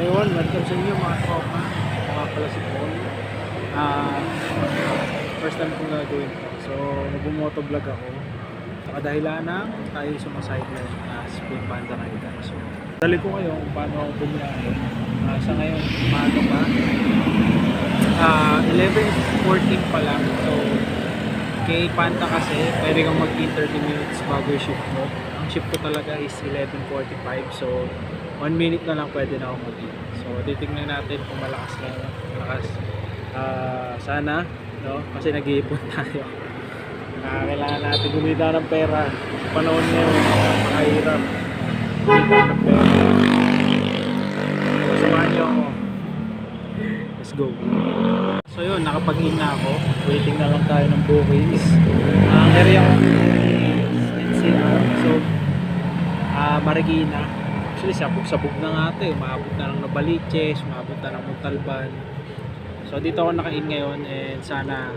So yun, welcome sa inyo mga tropa. Nga pala si Paul. Ah, first time kong gagawin to. So, nag-motovlog ako. Nakadahilan ng tayo sumaside na Spring Panda Rider. So, dali ko ngayon kung paano ako bumiyahe. Ah, sa ngayon, umaga pa. Ah, 11.14 pa lang. So, kay Panta kasi, pwede kang mag-in 30 minutes bago yung shift mo. Ang shift ko talaga is 11.45. So, 1 minute na lang pwede na ako mag-in. So, titignan natin kung malakas na malakas. Ah, sana, no? Kasi nag-iipon tayo. Ah, kailangan natin gumita ng pera. Panahon ngayon, napakahirap. Gumita ng pera. So, samahan niyo ako. Let's go. So yun, nakapag-in na ako. Waiting na lang tayo ng bookings. Ang area ko NCR. So, ah Marikina. Actually, sabog-sabog na nga ito eh. Umabot na ng Novaliches, umabot na ng Montalban. So, dito ako naka-in ngayon and sana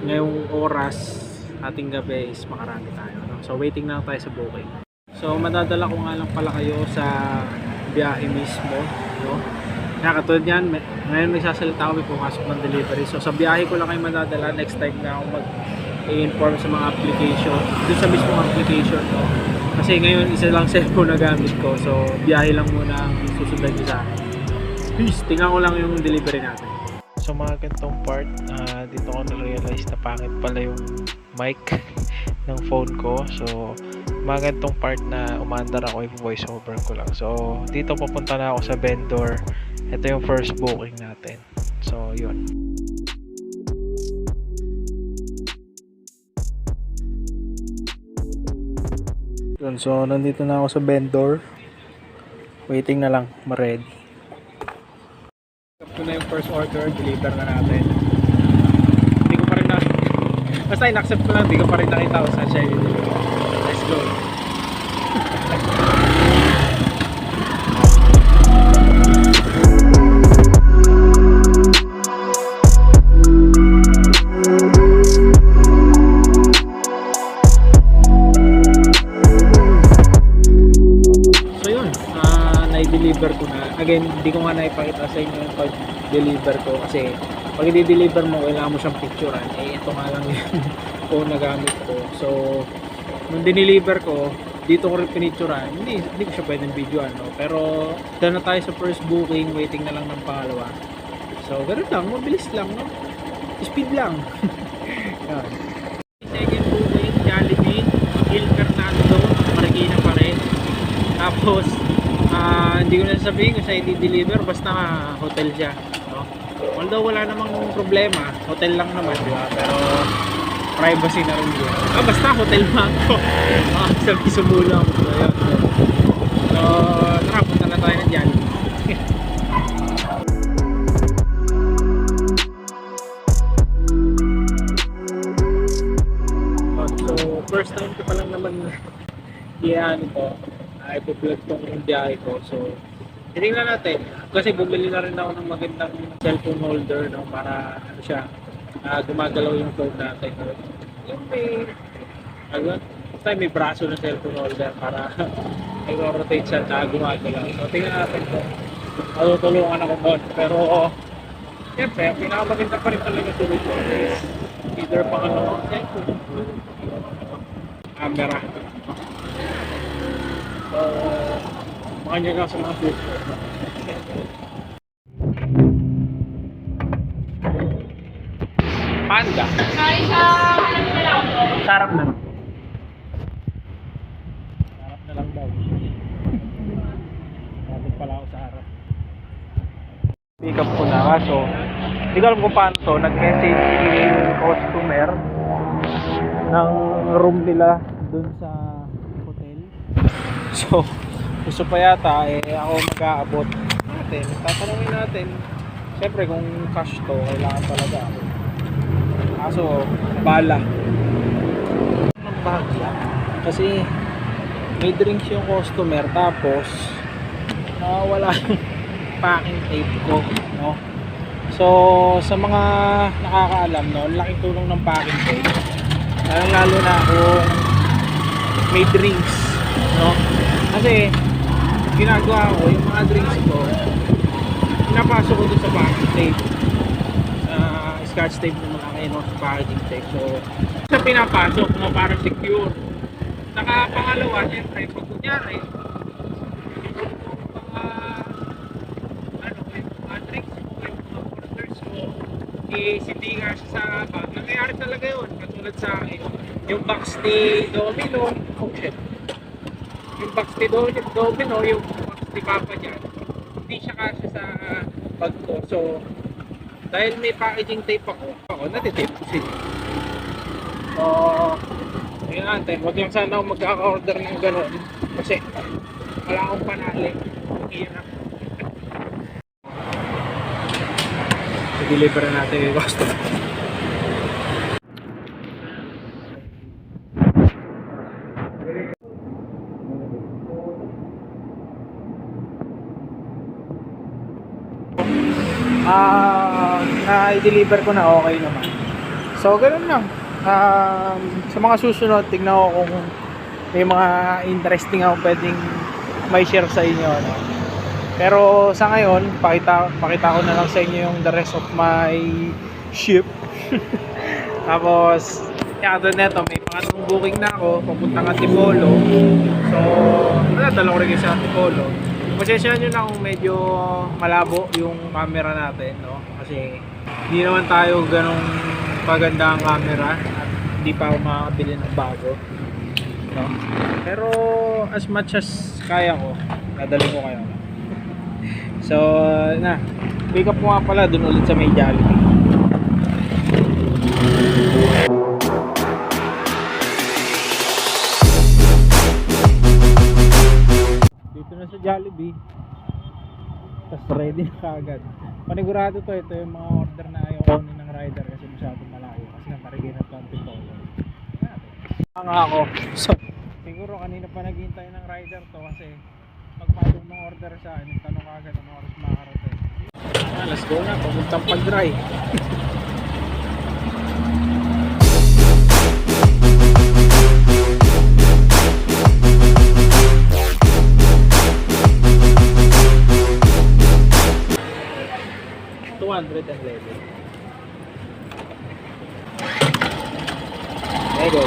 ngayong oras ating gabi is makarami tayo. No? So, waiting na lang tayo sa booking. So, madadala ko nga lang pala kayo sa biyahe mismo. No? Kaya katulad yan, may- ngayon nagsasalita kami pumasok ng delivery. So sa biyahe ko lang kayo madadala next time na ako mag-inform sa mga application. Doon sa mismong application. No? Kasi ngayon isa lang cellphone na gamit ko. So biyahe lang muna ang susundan nyo sa akin. Peace! Tingnan ko lang yung delivery natin. So mga gantong part, ah, dito ko na-realize na pangit pala yung mic ng phone ko. So mga gantong part na umandar ako yung voice over ko lang. So dito papunta na ako sa vendor. Ito yung first booking natin. So yun. Yun, so nandito na ako sa vendor. Waiting na lang, ma-ready. Ito na yung first order, deliver na natin. Hindi ko pa rin na... Basta in-accept ko lang, hindi ko pa rin nakita kung saan siya i-deliver. Again, hindi ko nga naipakita sa inyo yung pag-deliver ko kasi pag i-deliver mo, kailangan mo siyang picturean. Eh, ito nga lang yung phone na gamit ko. So, nung dineliver ko, dito ko rin pinicturean. Hindi, hindi ko siya pwedeng videoan, no? Pero, dahil na tayo sa first booking, waiting na lang ng pangalawa. So, ganun lang, mabilis lang, no? Speed lang. Yan. Second booking, Jollibee, Il Fernando, Marikina pa rin. Tapos, ah, hindi ko na sabihin kung saan i-deliver, basta hotel siya. No? Although wala namang problema, hotel lang naman, di? Pero, privacy na rin yun. Ah, basta hotel lang ako. Ah, sabi sumulong. So, yun. So, tara, punta na tayo ng Jollibee. First time ko pa lang naman iyan ito. Ay, ipo-vlog tong biyahe ko. So, tingnan natin. Kasi bumili na rin ako ng magandang cellphone holder no, para ano siya, ah, gumagalaw yung phone natin. Yung may, ano, basta may braso ng cellphone holder para nag-rotate siya na gumagalaw. So, tingnan natin to. Matutulungan ako doon. Pero, siyempre, ang pinakamaganda pa rin talaga tuloy ko is either pang ano, cellphone camera. So, makanya ka sa mga. Panda. Sorry po. Sarap na. Sarap na lang daw. Sabit pala ako sa harap. Pick up ko na kaso hindi ko alam kung paano to. Nag-message yung customer ng room nila dun sa hotel. So, gusto pa yata eh ako mag-aabot natin. Tatanungin natin. Siyempre kung cash to, kailangan talaga ako. Kaso, bala. Magbagya. Kasi, may drinks yung customer tapos nawawala yung packing tape ko, no? So, sa mga nakakaalam, no, laking tulong ng packing tape. Lalo lalo na kung may drinks, no? Kasi ginagawa ko, yung mga drinks ko, pinapasok ko doon sa packaging tape. Sa scotch tape na malaki, no? Sa packaging tape. So, sa pinapasok, no? Para secure. Saka pangalawa, syempre, pag kunyari, mga, ano, yung mga drinks ko, yung mga orders ko, is hindi nga siya sa bag. Nangyayari talaga yun. Katulad sa akin, yung box ni Domino, oh shit. Yung box ni Do- Domino, yung box ni Papa niya, hindi siya kasya sa bag ko. So, dahil may packaging tape ako, ako natitape ko sila. So, ayun natin, wag lang sana ako magkaka-order ng gano'n. Kasi, wala akong panali. Hirap. I-deliver na natin yung customer. Ah, na-deliver ko na okay naman. So, ganun lang. Um, sa mga susunod, tignan ko kung may mga interesting ako pwedeng may share sa inyo. No? Pero sa ngayon, pakita, pakita ko na lang sa inyo yung the rest of my ship. Tapos, kaya neto, may pangatlong booking na ako, papuntang Antipolo. So, nadala ko rin sa Antipolo. Pasensya nyo na kung medyo malabo yung camera natin, no? Kasi hindi naman tayo ganong paganda ang camera at hindi pa ako makakabili ng bago. No? Pero as much as kaya ko, dadalhin ko kayo. So, na, wake up ko nga pala dun ulit sa may Jollibee. Dito na sa Jollibee. Tapos ready na kagad. Panigurado to, ito yung mga order na ayaw kunin ng rider kasi masyadong malayo. Kasi nga marigay na 20 polo. Nga ako. So, siguro kanina pa naghihintay ng rider to kasi pagpatong ng order sa akin, tanong kagad ang oras makakarating. Ah, let's go na, papuntang pag-dry. Two hundred and eleven. There you go.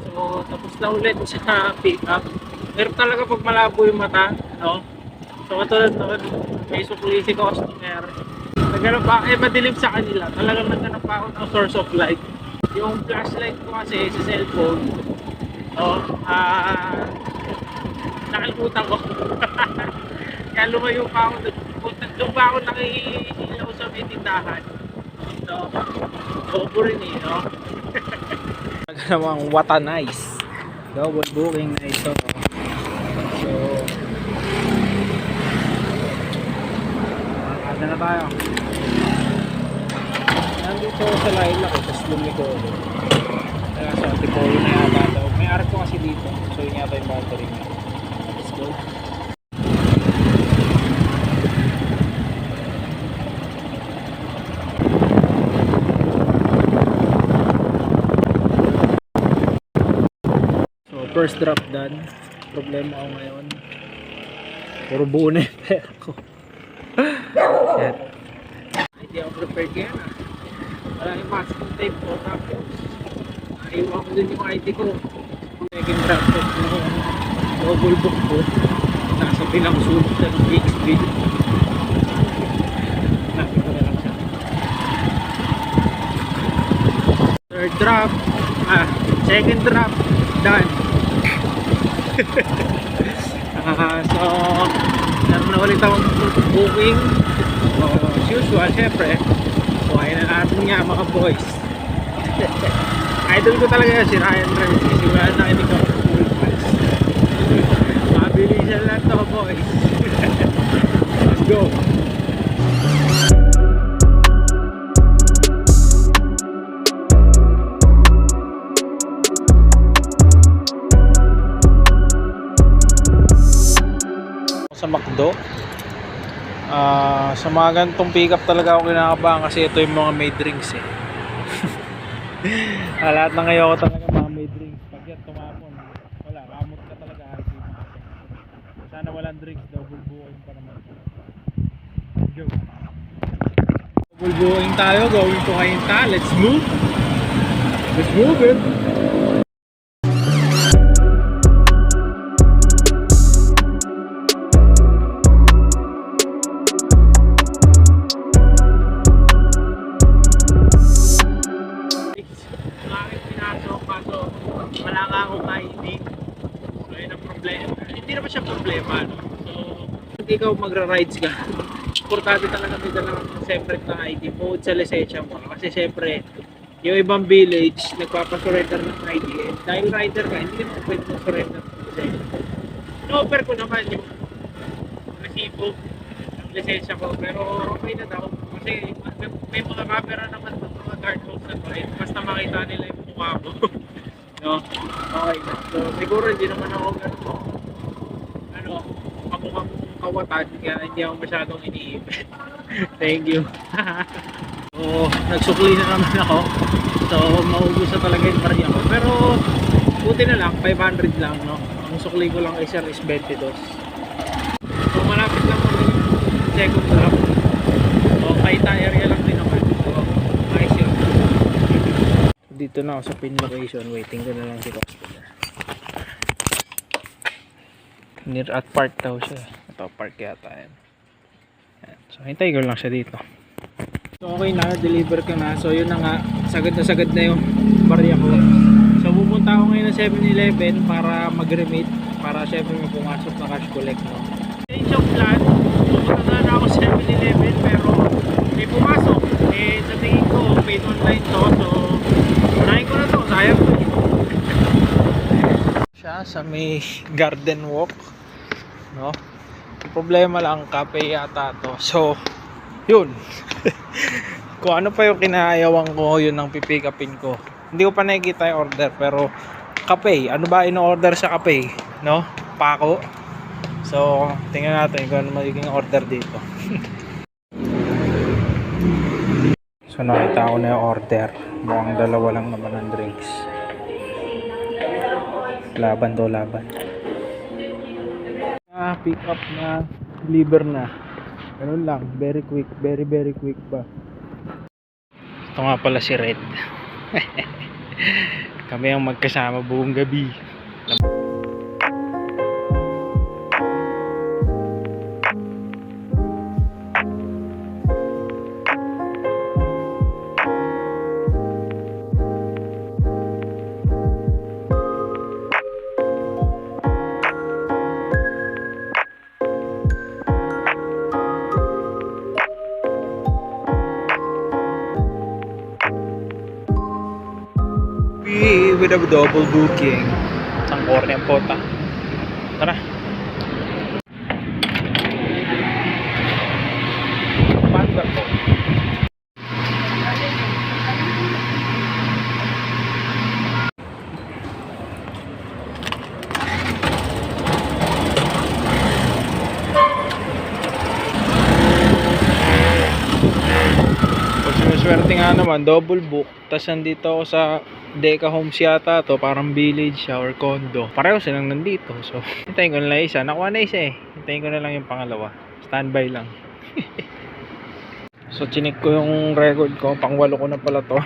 So, tapos na ulit sa pick up. Pero talaga pag malabo yung mata, no? So, katulad noon, may sukli si customer. Naghanap pa, eh madilim sa kanila. Talagang naghanap pa ako ng source of light. Yung flashlight ko kasi sa cellphone, no? Ah, nakalimutan ko. Kaya lumayo pa ako, doon- pa ako nakikilaw sa may tindahan. So, bobo rin eh, no? namang what a nice double booking na ito so makakada na tayo nandito sa lilac eh tapos lumiko ako kaya sa Antipolo na yata daw may arko kasi dito so yun yata yung battery niya let's go first drop done. Problema ako ngayon. Puro buo na yung pera ko. Yan. Hindi ako prepared kaya na. Wala yung masking tape ko. Tapos, naiwan ko din yung ID ko. Second drop ko. Double book ko. Nasa pinakasulot na ng siya. Third drop. Ah, second drop. Done. Ah, so, meron na ulit akong booking. So, as usual, syempre, buhay na natin nga mga boys. Idol ko talaga si Ryan Ramsey. Simula na ako ng full pass. Mabilisan lang to, boys. Let's go. sa McDo. Ah, sa mga ganitong pick up talaga ako kinakabahan kasi ito yung mga may drinks eh. ah, lahat ng ngayon ko talaga mga may drinks. Pag yan tumapon, wala, kamot ka talaga. Sana walang drinks, double buoying pa naman. Let's go. Double buoying tayo, going to Kainta. Let's move. Let's move it. Ikaw magra-rides ka, importante talaga may dalang separate na ID mo sa lisensya mo. Kasi syempre, yung ibang village, nagpapasurrender ng ID. Eh, dahil rider ka, hindi mo pwede mo surrender ng lisensya. No-offer ko naman yung resibo ng lisensya ko. Pero okay na daw. Kasi may, mga camera naman ng mga guard post na to. Eh, basta makita nila yung mukha mo. no? Okay. So siguro hindi naman ako ganun. Kawatan. Kaya hindi ako masyadong iniipit. Thank you. so, nagsukli na naman ako. So, maubos na talaga yung barya ko. Pero, buti na lang, 500 lang, no? Ang sukli ko lang kay sir is 22. So, malapit lang kami yung second drop. So, Kaita area lang din naman. So, ayos yun. Dito na ako sa pin location. Waiting ko na lang si customer. Near at park daw siya. Ito, park yata yan. Yan. So, hintay ko lang siya dito. So, okay na. Deliver ko na. So, yun na nga. Sagad na sagad na yung barya ko. So, pupunta ako ngayon ng 7-Eleven para mag-remit. Para syempre may pumasok na cash collect. No? Change of plan. Pupunta na ako sa 7-Eleven pero may pumasok. Eh, sa tingin ko, paid online to. So, unahin ko na to. Sayang to. Siya sa may garden walk. No? Problema lang, cafe yata to. So, yun. Kung ano pa yung kinaayawan ko, yun ang pipick upin ko. Hindi ko pa nakikita yung order, pero kape. Ano ba ino-order sa kape? No? Pako. So, tingnan natin kung ano magiging order dito. so, nakita ko na yung order. Mukhang dalawa lang naman ang drinks. Laban to laban. Ah, pick up na. Deliver na. Ganun lang. Very quick. Very, very quick pa. Ito nga pala si Red. Kami ang magkasama buong gabi. With a double booking. Ang corny ang pota. Tara. Pag siniswerte nga naman, double book. Tapos nandito ako sa Deca Homes yata to, parang village siya or condo. Pareho silang nandito. So, hintayin ko na lang isa. Nakuha na isa eh. Hintayin ko na lang yung pangalawa. Standby lang. so, chinik ko yung record ko. Pangwalo ko na pala to.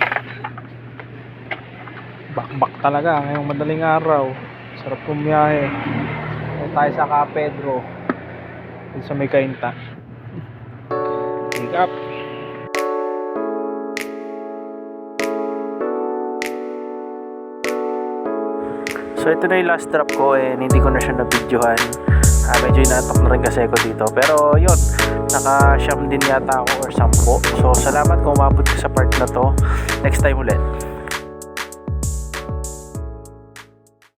Bakbak talaga ngayong madaling araw. Sarap pumiyahe. Ito tayo sa Ka Pedro. Sa may kainta. Pick up. So ito na yung last drop ko and hindi ko na siya na-videohan. Ah, medyo inatok na rin kasi ako dito. Pero yun, naka-sham din yata ako or sampo. So salamat kung umabot ka sa part na to. Next time ulit.